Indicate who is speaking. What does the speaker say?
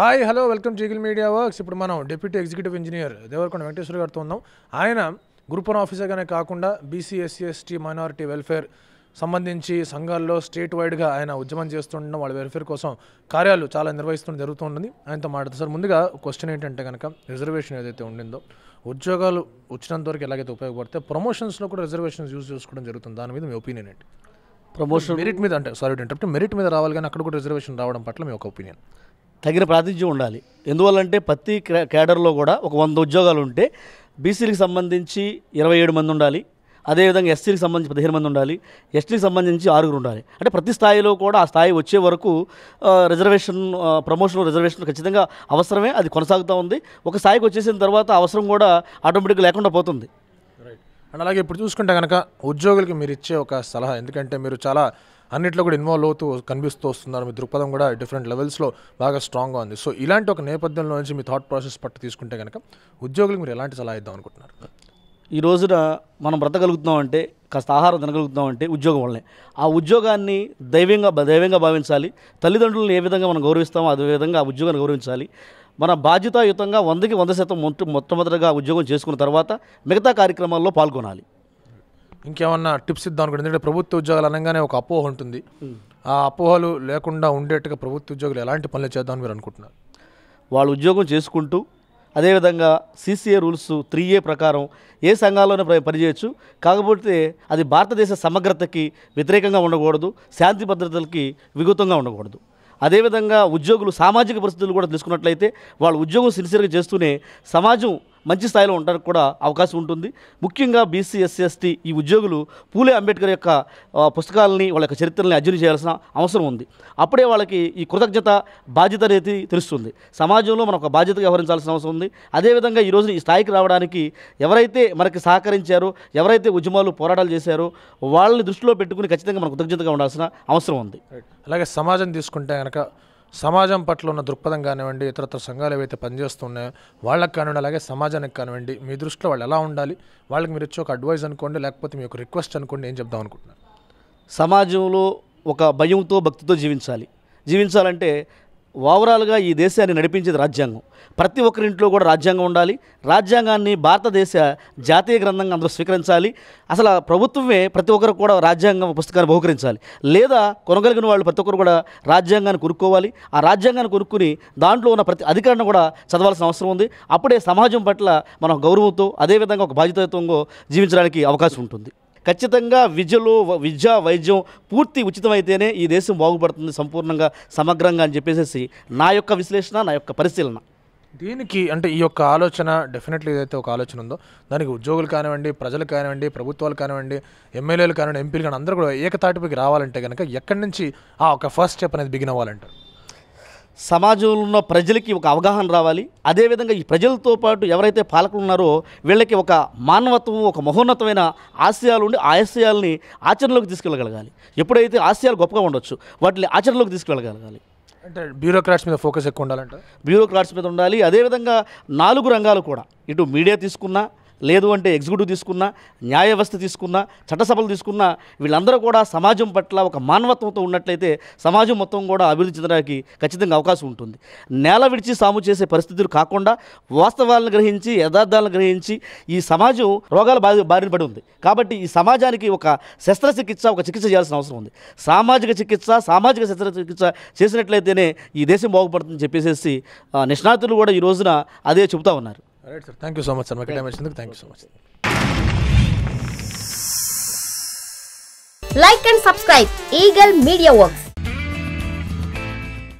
Speaker 1: Hi hello welcome Jeegil media works. ఇప్పుడు మనం deputy executive engineer Devarakonda Venkateswara గారితో ఉన్నాం ఆయన గ్రూప్ వన్ ఆఫీసర్గానే కాకుండా BC SC ST minority welfare సంబంధించి సంఘాల్లో స్టేట్ వైడ్గా ఆయన ఉద్యమం చేస్తుండడం వాళ్ళ వెల్ఫేర్ కోసం కార్యాలు చాలా నిర్వహిస్తూ జరుగుతుంటుంది ఆయనతో మాట్లాడుతారు సార్ ముందుగా క్వశ్చన్ ఏంటంటే కనుక రిజర్వేషన్ ఏదైతే ఉండిందో ఉద్యోగాలు వచ్చినంత వరకు ఎలాగైతే ఉపయోగపడితే ప్రమోషన్స్లో కూడా రిజర్వేషన్స్ యూజ్ చేసుకోవడం జరుగుతుంది. దాని మీద మీ ఒపీనియన్ ఏంటి?
Speaker 2: ప్రమోషన్
Speaker 1: మెరిట్ మీద అంటే సారీ ఇంటర్ప్ట్ మెరిట్ మీద రావాలి కానీ అక్కడ కూడా రిజర్వేషన్ రావడం పట్ల మీ ఒక ఒపీనియన్.
Speaker 2: తగిన ప్రాతినిధ్యం ఉండాలి. ఎందువల్లంటే ప్రతి కేడర్లో కూడా ఒక వంద ఉద్యోగాలు ఉంటే బీసీలకు సంబంధించి ఇరవై ఏడు మంది ఉండాలి. అదేవిధంగా ఎస్సీలకు సంబంధించి పదిహేను మంది ఉండాలి. ఎస్టీకి సంబంధించి ఆరుగురు ఉండాలి. అంటే ప్రతి స్థాయిలో కూడా ఆ స్థాయి వచ్చే వరకు రిజర్వేషన్ ప్రమోషన్ రిజర్వేషన్ ఖచ్చితంగా అవసరమే అది కొనసాగుతూ ఉంది. ఒక స్థాయికి వచ్చేసిన తర్వాత అవసరం కూడా ఆటోమేటిక్గా లేకుండా పోతుంది.
Speaker 1: అండ్ అలాగే ఇప్పుడు చూసుకుంటే కనుక ఉద్యోగులకి మీరు ఇచ్చే ఒక సలహా ఎందుకంటే మీరు చాలా అన్నిట్లో కూడా ఇన్వాల్వ్ అవుతూ కనిపిస్తూ వస్తున్నారు. మీ దృక్పథం కూడా డిఫరెంట్ లెవెల్స్లో బాగా స్ట్రాంగ్గా ఉంది. సో ఇలాంటి ఒక నేపథ్యంలో నుంచి మీ థాట్ ప్రాసెస్ పట్టు తీసుకుంటే కనుక ఉద్యోగులకు మీరు ఎలాంటి సలహా ఇద్దాం అనుకుంటున్నారు?
Speaker 2: ఈ రోజున మనం బ్రతకగలుగుతున్నాం అంటే కాస్త ఆహారం తినగలుగుతున్నాం అంటే ఉద్యోగం వల్లనే. ఆ ఉద్యోగాన్ని దైవంగా దైవంగా భావించాలి. తల్లిదండ్రులను ఏ విధంగా మనం గౌరవిస్తామో అదే విధంగా ఆ ఉద్యోగాన్ని గౌరవించాలి. మన బాధ్యతాయుతంగా వందకి వంద శాతం మొట్ట మొట్టమొదటిగా ఉద్యోగం చేసుకున్న తర్వాత మిగతా కార్యక్రమాల్లో పాల్గొనాలి.
Speaker 1: ఇంకేమన్నా టిప్స్ ఇద్దాం అనుకుంటే ఎందుకంటే ప్రభుత్వ ఉద్యోగాలు అనగానే ఒక అపోహ ఉంటుంది. ఆ అపోహలు లేకుండా ఉండేట్టుగా ప్రభుత్వ ఉద్యోగులు ఎలాంటి పనులు చేద్దామని మీరు అనుకుంటున్నారు?
Speaker 2: వాళ్ళు ఉద్యోగం చేసుకుంటూ అదేవిధంగా సీసీఏ రూల్స్ త్రీ ఏ ప్రకారం ఏ సంఘాల్లోనే పనిచేయచ్చు. కాకపోతే అది భారతదేశ సమగ్రతకి వ్యతిరేకంగా ఉండకూడదు శాంతి భద్రతలకి విఘాతంగా ఉండకూడదు. అదేవిధంగా ఉద్యోగులు సామాజిక పరిస్థితులు కూడా తెలుసుకున్నట్లయితే వాళ్ళు ఉద్యోగం సిన్సియర్గా చేస్తూనే సమాజం మంచి స్థాయిలో ఉండడానికి కూడా అవకాశం ఉంటుంది. ముఖ్యంగా బీసీ ఎస్సీ ఎస్టీ ఈ ఉద్యోగులు పూలే అంబేద్కర్ యొక్క పుస్తకాలని వాళ్ళ యొక్క చరిత్రని అధ్యయనం చేయాల్సిన అవసరం ఉంది. అప్పుడే వాళ్ళకి ఈ కృతజ్ఞత బాధ్యత అనేది తెలుస్తుంది. సమాజంలో మనం ఒక బాధ్యతగా వ్యవహరించాల్సిన అవసరం ఉంది. అదేవిధంగా ఈ రోజు ఈ స్థాయికి రావడానికి ఎవరైతే మనకి సహకరించారో ఎవరైతే ఉద్యమాలు పోరాటాలు చేశారో వాళ్ళని దృష్టిలో పెట్టుకుని ఖచ్చితంగా మనం కృతజ్ఞతగా ఉండాల్సిన అవసరం ఉంది.
Speaker 1: అలాగే సమాజం తీసుకుంటే కనుక సమాజం పట్ల ఉన్న దృక్పథం కానివ్వండి ఇతరత్ర సంఘాలు ఏవైతే పనిచేస్తున్నాయో వాళ్ళకి కానివ్వండి అలాగే సమాజానికి కానివ్వండి మీ దృష్టిలో వాళ్ళు ఎలా ఉండాలి? వాళ్ళకి మీరు ఇచ్చే ఒక అడ్వైజ్ అనుకోండి లేకపోతే మీ యొక్క రిక్వెస్ట్ అనుకోండి ఏం చెప్దాం అనుకుంటున్నాను.
Speaker 2: సమాజంలో ఒక భయంతో భక్తితో జీవించాలి. జీవించాలంటే ఓవరాల్గా ఈ దేశాన్ని నడిపించేది రాజ్యాంగం. ప్రతి ఒక్కరింట్లో కూడా రాజ్యాంగం ఉండాలి. రాజ్యాంగాన్ని భారతదేశ జాతీయ గ్రంథంగా అందరూ స్వీకరించాలి. అసలు ప్రభుత్వమే ప్రతి ఒక్కరు కూడా రాజ్యాంగం పుస్తకాన్ని బహుకరించాలి. లేదా కొనగలిగిన వాళ్ళు ప్రతి ఒక్కరు కూడా రాజ్యాంగాన్ని కొనుక్కోవాలి. ఆ రాజ్యాంగాన్ని కొనుక్కుని దాంట్లో ఉన్న ప్రతి అధికారిని కూడా చదవాల్సిన అవసరం ఉంది. అప్పుడే సమాజం పట్ల మనం గౌరవంతో అదేవిధంగా ఒక బాధ్యతత్వంగా జీవించడానికి అవకాశం ఉంటుంది. ఖచ్చితంగా విద్యలో వ- విద్య వైద్యం పూర్తి ఉచితమైతేనే ఈ దేశం బాగుపడుతుంది సంపూర్ణంగా సమగ్రంగా అని చెప్పేసి నా యొక్క విశ్లేషణ నా యొక్క పరిశీలన.
Speaker 1: దీనికి అంటే ఈ యొక్క ఆలోచన డెఫినెట్లీ ఏదైతే ఒక ఆలోచన ఉందో దానికి ఉద్యోగులు కానివ్వండి ప్రజలు కానివ్వండి ప్రభుత్వాలు కానివ్వండి ఎమ్మెల్యేలు కానివ్వండి ఎంపీలు కానీ అందరూ కూడా ఏకతాటిపైకి రావాలంటే కనుక ఎక్కడి నుంచి ఆ ఒక ఫస్ట్ స్టెప్ అనేది బిగిన్ అవ్వాలంటారు?
Speaker 2: సమాజంలో ఉన్న ప్రజలకి ఒక అవగాహన రావాలి. అదేవిధంగా ఈ ప్రజలతో పాటు ఎవరైతే పాలకులు ఉన్నారో వీళ్ళకి ఒక మానవత్వం ఒక మహోన్నతమైన ఆశయాలు ఉండి ఆశయాల్ని ఆచరణలోకి తీసుకెళ్ళగలగాలి. ఎప్పుడైతే ఆశయాలు గొప్పగా ఉండొచ్చు వాటిని ఆచరణలోకి తీసుకెళ్ళగలగాలి.
Speaker 1: అంటే బ్యూరోక్రాట్స్ మీద ఫోకస్ ఎక్కువ ఉండాలంటారు?
Speaker 2: బ్యూరోక్రాట్స్ మీద ఉండాలి. అదేవిధంగా నాలుగు రంగాలు కూడా. ఇటు మీడియా తీసుకున్నా లేదు అంటే ఎగ్జిక్యూటివ్ తీసుకున్నా న్యాయ వ్యవస్థ తీసుకున్నా చట్టసభలు తీసుకున్నా వీళ్ళందరూ కూడా సమాజం పట్ల ఒక మానవత్వంతో ఉన్నట్లయితే సమాజం మొత్తం కూడా అభివృద్ధి చెందడానికి ఖచ్చితంగా అవకాశం ఉంటుంది. నేల విడిచి సాము చేసే పరిస్థితులు కాకుండా వాస్తవాలను గ్రహించి యథార్థాలను గ్రహించి ఈ సమాజం రోగాల బారి బారిన పడి ఉంది. కాబట్టి ఈ సమాజానికి ఒక శస్త్రచికిత్స ఒక చికిత్స చేయాల్సిన అవసరం ఉంది. సామాజిక చికిత్స సామాజిక శస్త్రచికిత్స చేసినట్లయితేనే ఈ దేశం బాగుపడుతుందని చెప్పేసి నిష్ణాతులు కూడా ఈ రోజున అదే చెబుతా ఉన్నారు.
Speaker 1: Right sir thank you so much sir మాకు టైం వచ్చినందుకు thank you so much
Speaker 3: like and subscribe Eagle Media Works.